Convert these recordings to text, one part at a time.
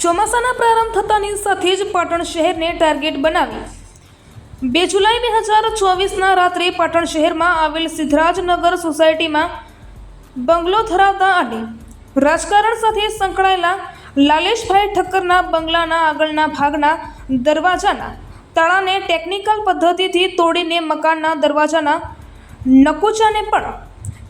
ચોમાસાના પ્રારંભ થતાની સાથે જ પાટણ શહેરને ટાર્ગેટ બનાવી. બે જુલાઈ બે હજાર ચોવીસના રાત્રે પાટણ શહેરમાં આવેલ સિદ્ધરાજનગર સોસાયટીમાં બંગલો ધરાવતા અને રાજકારણ સાથે સંકળાયેલા લાલેશભાઈ ઠક્કરના બંગલાના આગળના ભાગના દરવાજાના તાળાને ટેકનિકલ પદ્ધતિથી તોડીને મકાનના દરવાજાના નકુચાને પણ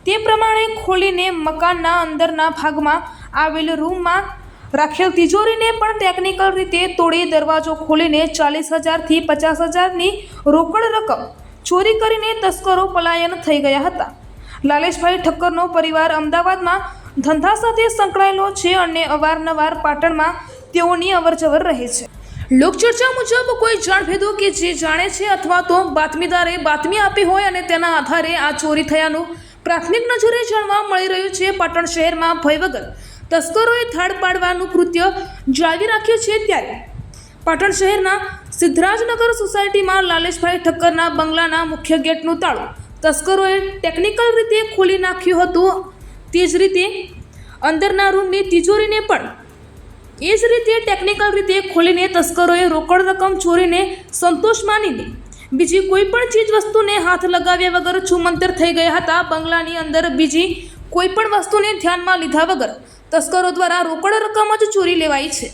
તે પ્રમાણે ખોલીને મકાનના અંદરના ભાગમાં આવેલ રૂમમાં રાખેલ તિજોરીને પણ ટેકનિકલ રીતે તોડી દરવાજો ખોલીને ચાલીસ હજારથી પચાસ હજારની રોકડ રકમ ચોરી કરીને તસ્કરો પલાયન થઈ ગયા હતા. લાલેશભાઈ ઠક્કરનો પરિવાર અમદાવાદમાં ધંધા સાથે સંકળાયેલો છે અને અવારનવાર પાટણમાં તેઓની અવરજવર રહે છે. લોકચર્ચા મુજબ કોઈ જાણભેદો કે જે જાણે છે અથવા તો બાતમીદારે બાતમી આપી હોય અને તેના આધારે આ ચોરી થયાનું પ્રાથમિક નજરે જાણવા મળી રહ્યું છે પાટણ શહેરમાં ભય વગર. તસ્કરોએ થાળ પાડવાનું કૃત્ય જાળવી રાખ્યું છે ત્યારે. પાટણ શહેરના સિદ્ધરાજનગર સોસાયટીમાં લાલેશભાઈ ઠક્કરના બંગલાના મુખ્ય ગેટનું તાળું તસ્કરોએ ટેકનિકલ રીતે ખોલી નાખ્યું હતું. તે જ રીતે અંદરના રૂમની તિજોરીને પણ એ જ રીતે ટેકનિકલ રીતે ખોલીને તસ્કરોએ રોકડ રકમ ચોરીને સંતોષ માનીને બીજી કોઈ પણ ચીજ વસ્તુને હાથ લગાવ્યા વગર છુમંતર થઈ ગયા હતા. બંગલાની અંદર બીજી કોઈ પણ વસ્તુને ધ્યાનમાં લીધા વગર તસ્કરો દ્વારા રોકડ રકમ જ ચોરી લેવાઈ છે.